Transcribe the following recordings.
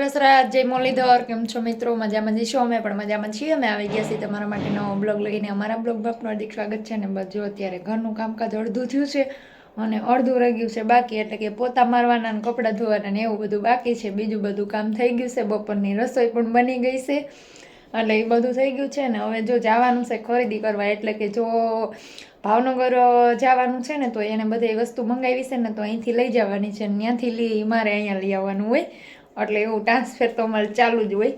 સરસરાજ જય મુરલીધર કેમ છો મિત્રો, મજામાં જઈશું અમે? પણ મજામાં છીએ. અમે આવી ગયા છીએ તમારા માટે નવો બ્લોગ લઈને. અમારા બ્લોગમાં પણ હાર્દિક સ્વાગત છે ને બધું અત્યારે ઘરનું કામકાજ અડધું થયું છે અને અડધું રહી ગયું છે બાકી, એટલે કે પોતા મારવાના ને કપડાં ધોવાના ને એવું બધું બાકી છે. બીજું બધું કામ થઈ ગયું છે. બપોરની રસોઈ પણ બની ગઈ છે. એટલે એ બધું થઈ ગયું છે ને હવે જો જવાનું છે ખરીદી કરવા, એટલે કે જો ભાવનગર જવાનું છે ને, તો એને બધી વસ્તુ મંગાવી છે ને, તો અહીંથી લઈ જવાની છે ને, ત્યાંથી લઈ મારે અહીંયા લઈ આવવાનું હોય. એટલે એવું ટ્રાન્સફર તો અમારે ચાલુ જ હોય.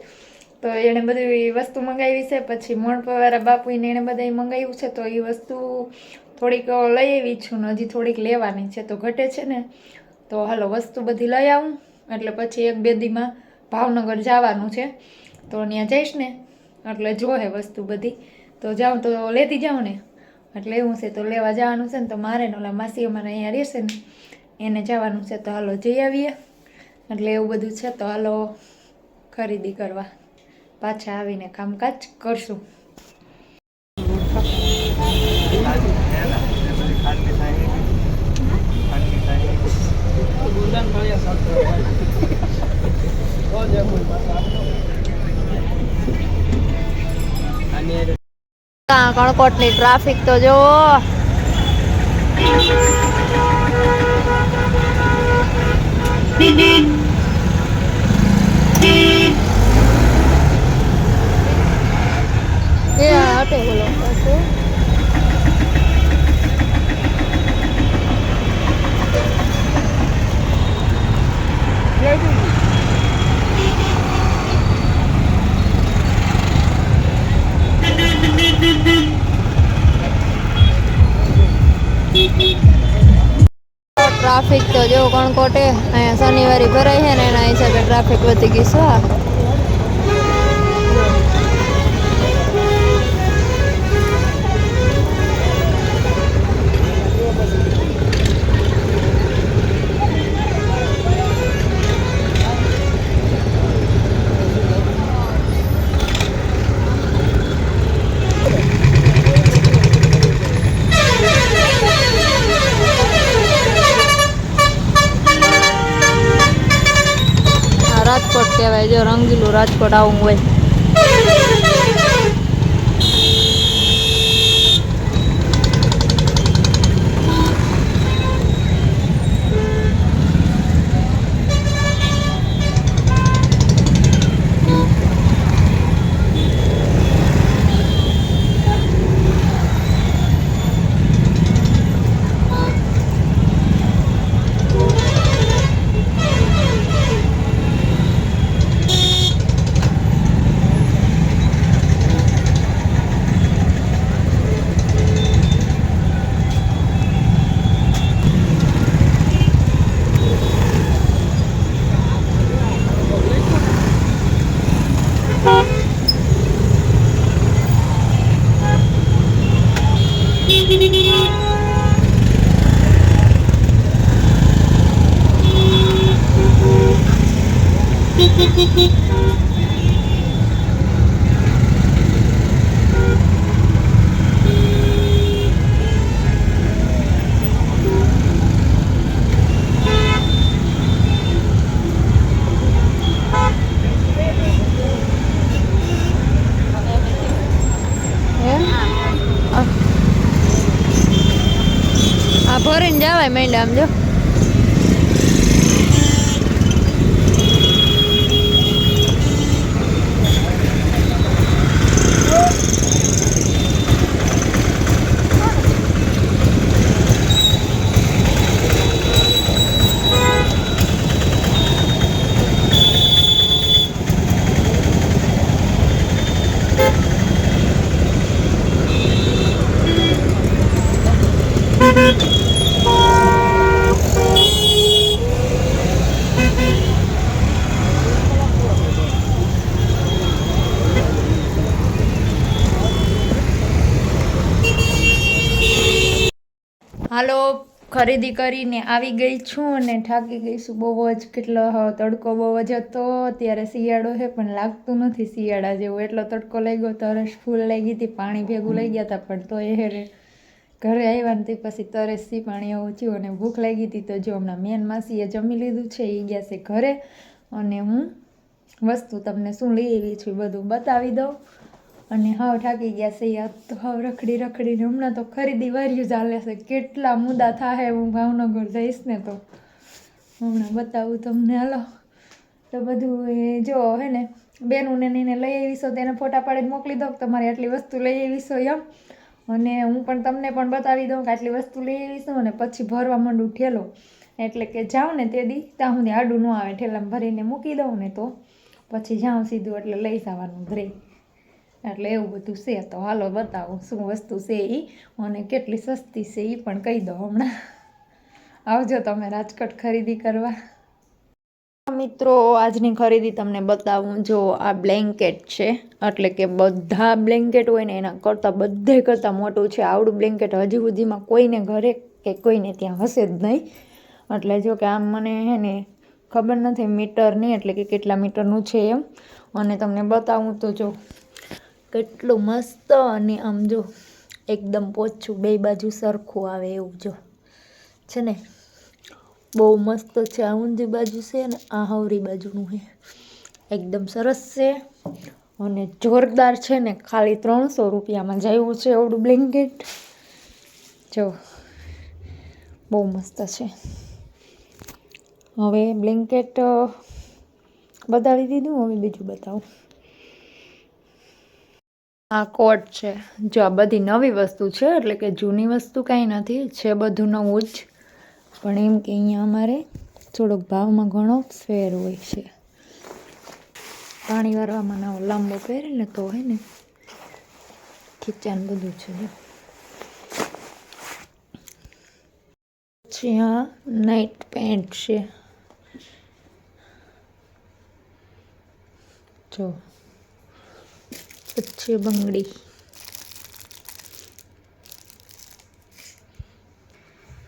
તો એણે બધી વસ્તુ મંગાવી છે, પછી મણપવાળા બાપુને એણે બધા મંગાવ્યું છે, તો એ વસ્તુ થોડીક લઈ આવી છું ને હજી થોડીક લેવાની છે. તો ઘટે છે ને, તો હાલો વસ્તુ બધી લઈ આવું. એટલે પછી એક બે દીમાં ભાવનગર જવાનું છે. તો ત્યાં જઈશ ને, એટલે જોહે વસ્તુ બધી. તો જાઉં તો લેતી જાઉં ને. એટલે એવું છે, તો લેવા જવાનું છે ને, તો મારે ને ઓલા માસી અમારે અહીંયા રહેશે ને, એને જવાનું છે, તો હાલો જઈ આવીએ. એટલે એવું બધું છે, તો હાલો ખરીદી કરવા પાછા આવીને કામકાજ કરશું. કણકોટની ટ્રાફિક તો જોવો એ હટે બોલો પાછું ટ્રાફિક તો જો કણકોટે અહીંયા શનિવારે ભરાય છે ને એના હિસાબે ટ્રાફિક વધી ગઈ છે. રાજકોટ કહેવાય. જો રંગીલું રાજકોટ આવું હોય એમ? આ આ આમ જો. હાલો, ખરીદી કરીને આવી ગઈ છું અને થાકી ગઈ છું. બહુ જ કેટલો તડકો બહુ જ હતો. અત્યારે શિયાળો છે, પણ લાગતું નથી શિયાળા જેવું. એટલો તડકો લાગ્યો તરસ ફૂલ લાગી હતી, પાણી ભેગું લઈ ગયા હતા, પણ તો એ ઘરે આવ્યા ને તે પછી તરસથી પાણી થયું અને ભૂખ લાગી હતી, તો જો હમણાં મેન માસીએ જમી લીધું છે એ ગયા છે ઘરે. અને હું વસ્તુ તમને શું લઈ આવી છું બધું બતાવી દઉં. અને હાવ થાકી ગયા છે યાદ તો હાવ રખડી રખડીને હમણાં તો ખરીદી વાર્યું ચાલે છે. કેટલા મુદ્દા થાય હું ભાવનગર જઈશ ને તો. હમણાં બતાવું તમને. હાલો. તો બધું એ જો હે ને, બેનુંને એને લઈ આવીશો તેને ફોટા પાડીને મોકલી દઉં તમારી આટલી વસ્તુ લઈ આવીશો એમ. અને હું પણ તમને પણ બતાવી દઉં કે આટલી વસ્તુ લઈ આવીશું અને પછી ભરવા માંડું ઠેલો. એટલે કે જાઉં ને તે દી, ત્યાં સુધી આડું ન આવે. ઠેલામાં ભરીને મૂકી દઉં ને તો. પછી જાઉં સીધું એટલે લઈ જવાનું ઘરે. એટલે એવું બધું છે તો હાલો બતાવું શું વસ્તુ છે એ અને કેટલી સસ્તી છે એ પણ કહી દો હમણાં. આવજો તમે રાજકોટ ખરીદી કરવા. મિત્રો, આજની ખરીદી તમને બતાવું. જો આ બ્લેન્કેટ છે, એટલે કે બધા બ્લેન્કેટ હોય ને એના કરતાં બધે કરતાં મોટું છે. આવડું બ્લેન્કેટ હજી સુધીમાં કોઈને ઘરે કે કોઈને ત્યાં હશે જ નહીં. એટલે જો કે આમ મને હે ને ખબર નથી મીટરની એટલે કે કેટલા મીટરનું છે એમ. અને તમને બતાવું તો જો કેટલું મસ્ત અને આમ જો એકદમ પોચું બે બાજુ સરખું આવે એવું જો. છે ને? બહુ મસ્ત છે. આ ઊંધી બાજુ છે ને, આ હવરી બાજુનું છે. એકદમ સરસ છે. અને જોરદાર છે ને, ખાલી ત્રણસો રૂપિયામાં જાયું છે એવડું બ્લેન્કેટ. જો, બહુ મસ્ત છે. હવે બ્લેન્કેટ બતાવી દીધું? હવે બીજું બતાવું. આ કોટ છે. જો આ બધી નવી વસ્તુ છે, એટલે કે જૂની વસ્તુ કાંઈ નથી, છે બધું નવું જ. પણ એમ કે અહીંયા અમારે થોડોક ભાવમાં ઘણો ફેર હોય છે. પાણી વારવામાં નવો લાંબો પહેરે ને તો હોય ને ખીચાન બધું છે. પછી આ નાઇટ પેન્ટ છે. જો પછી બંગડી.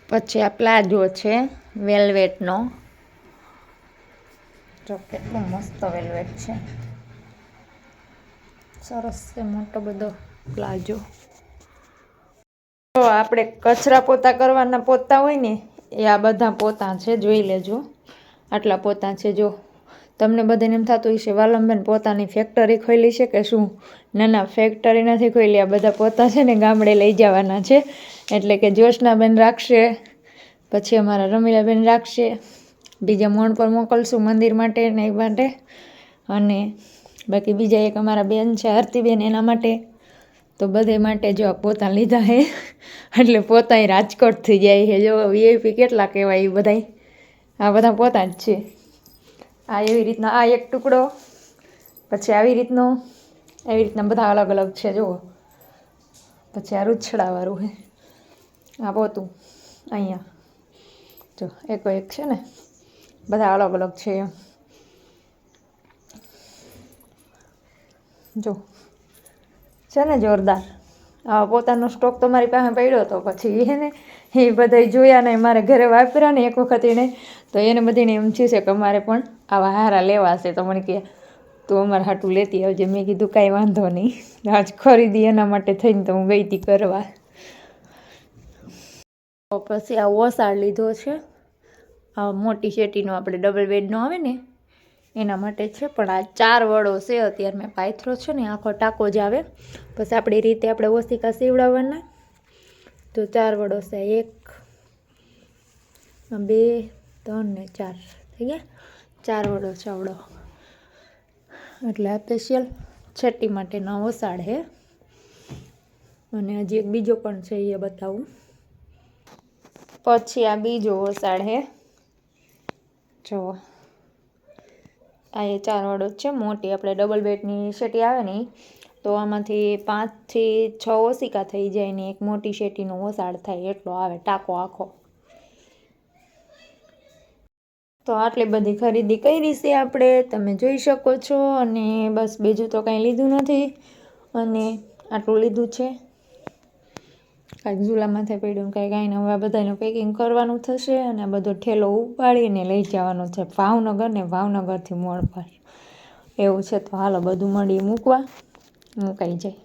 પછી આ પ્લાઝો છે, વેલ્વેટનો. જો કેટલો મસ્ત વેલ્વેટ છે. સરસ છે મોટો બધો પ્લાઝો. તો આપણે કચરા પોતા કરવાના પોતા હોય ને, એ આ બધા પોતા છે, જોઈ લેજો. આટલા પોતા છે જો. તમને બધાને એમ થતું હશે, વાલમબેન પોતાની ફેક્ટરી ખોલી છે કે શું? ના ના ફેક્ટરી નથી ખોલી આ બધા પોતા છે ને ગામડે લઈ જવાના છે. એટલે કે જ્યોત્સનાબેન રાખશે, પછી અમારા રમીલાબેન રાખશે. બીજા મોણ પર મોકલશું મંદિર માટે ને એ માટે. અને બાકી બીજા એક અમારા બેન છે, આરતીબેન, એના માટે. તો બધે માટે જો આ પોતા લીધા હે. એટલે પોતાય રાજકોટ થઈ જાય છે જો વીઆઈપી કેટલા કહેવાય એ બધાય. આ બધા પોતા જ છે. આ એવી રીતના, આ એક ટુકડો, પછી આવી રીતનો, એવી રીતના બધા અલગ અલગ છે, જુઓ. પછી આ રૂછડાવાળું હે આ પોતું, અહીંયા. જો, એકો એક છે ને, બધા અલગ અલગ છે એમ. જો, છે ને જોરદાર. પોતાનો સ્ટોક તો મારી પાસે પડ્યો હતો પછી એને એ બધા જોયા ને મારે ઘરે વાપર્યા ને એક વખત એને તો એને બધીને એમ થયું છે કે અમારે પણ આવા હારા લેવા છે. તો મને કહે તું અમારે હાટું લેતી આવજે. મેં કીધું, કાંઈ વાંધો નહીં. આજ ખરીદી એના માટે થઈને તો હું ગઈ હતી કરવા પછી આ ઓસાડ લીધો છે. આ મોટી શેટીનો આપણે ડબલ બેડનો આવે ને એના માટે છે, પણ આ ચાર વડો છે, અત્યારે મેં પાયથરો છે ને, આખો ટાંકો જ આવે. પછી આપણી રીતે આપણે ઓસિકા સીવડાવવાના. તો ચાર વડો છે, એક, બે, ત્રણ ને ચાર. થઈ ગયા? ચાર વડો ચાવડો એટલે આ સ્પેશિયલ છઠ્ઠી માટેના ઓસાડ હે અને હજી એક બીજો પણ છે, એ બતાવું. પછી આ બીજો ઓસાડ હે જો આ એ ચાર વાળો જ છે, મોટી. આપણે ડબલ બેડની શેટી આવે ને તો આમાંથી પાંચથી છ ઓસિકા થઈ જાય ને એક મોટી શેટીનો ઓસાડ થાય, એટલો આવે ટાંકો આખો. તો આટલી બધી ખરીદી કરી છે આપણે, તમે જોઈ શકો છો. અને બસ બીજું તો કાંઈ લીધું નથી. અને આટલું લીધું છે. કાંઈક માથે પડ્યું કાંઈ કાંઈ હવે આ બધાનું પેકિંગ કરવાનું થશે અને આ બધો ઠેલો ઉપાડીને લઈ જવાનો છે ભાવનગર ને ભાવનગરથી મોડ પર એવું છે તો હાલો બધું મળી મૂકવા. મૂકાઈ જાય.